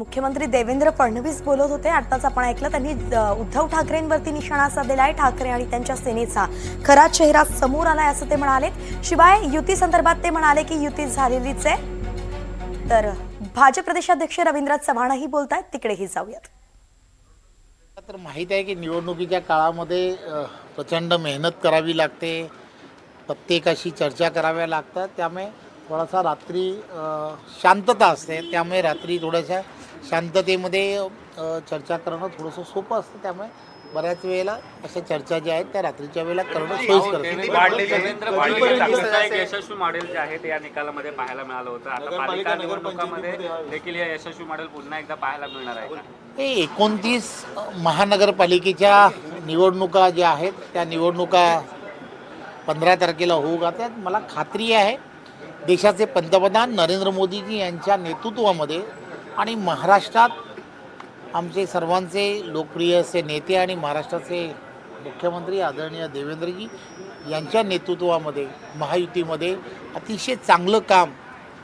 मुख्यमंत्री देवेंद्र फडणवीस बोलत होते. आताच आपण ऐकलं त्यांनी उद्धव ठाकरेंवरती निशाणा साधलेला आहे ठाकरे आणि त्यांच्या सेनेचा. खरा चेहरा समोर आलाय असं ते म्हणाले. शिवाय युती संदर्भात ते म्हणाले की युती झालेलीच आहे. तर भाजप प्रदेशाध्यक्ष रवींद्र चव्हाणही बोलत आहेत तिकडेही जाऊयात. तर माहीत आहे की निवडणुकीच्या काळामध्ये प्रचंड मेहनत करावी लागते. प्रत्येकाशी चर्चा कराव्या लागतात. त्यामुळे थोडासा रात्री शांतता असते. त्यामुळे रात्री थोड्याशा शांततेमध्ये चर्चा करणं थोडंसं सोपं असतं. त्यामुळे बऱ्याच वेळेला अशा चर्चा ज्या आहेत त्या रात्रीच्या वेळेला करणं एक यशस्वी मॉडेल जे आहे ते या निकालामध्ये पाहायला मिळालं होतं. आता पालिका निवडणुकामध्ये देखील हे यशस्वी मॉडेल पुन्हा एकदा पाहायला मिळणार आहे हे एकोणतीस महानगरपालिकेच्या निवडणुका ज्या आहेत त्या निवडणुका पंधरा तारखेला होऊ घालतात मला खात्री आहे देशाचे पंतप्रधान नरेंद्र मोदीजी यांच्या नेतृत्वामध्ये आणि महाराष्ट्रात आमचे सर्वांचे लोकप्रिय असे नेते आणि महाराष्ट्राचे मुख्यमंत्री आदरणीय देवेंद्रजी यांच्या नेतृत्वामध्ये महायुतीमध्ये अतिशय चांगलं काम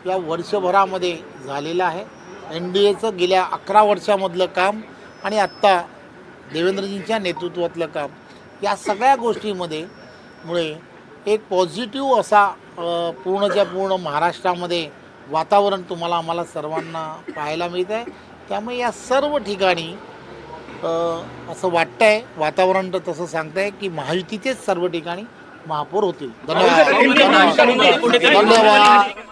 या वर्षभरामध्ये झालेलं आहे. एन डी एचं गेल्या अकरा वर्षामधलं काम आणि आत्ता देवेंद्रजींच्या नेतृत्वातलं काम या सगळ्या गोष्टीमध्ये मुळे एक पॉझिटिव्ह असा पूर्णच्या पूर्ण महाराष्ट्रामध्ये वातावरण तुम्हाला आम्हाला सर्वांना पाहायला मिळत आहे त्यामुळे या सर्व ठिकाणी असं वाटतंय वातावरण तर तसं सांगतंय की महायुतीचेच सर्व ठिकाणी महापौर होतील. धन्यवाद. धन्यवाद.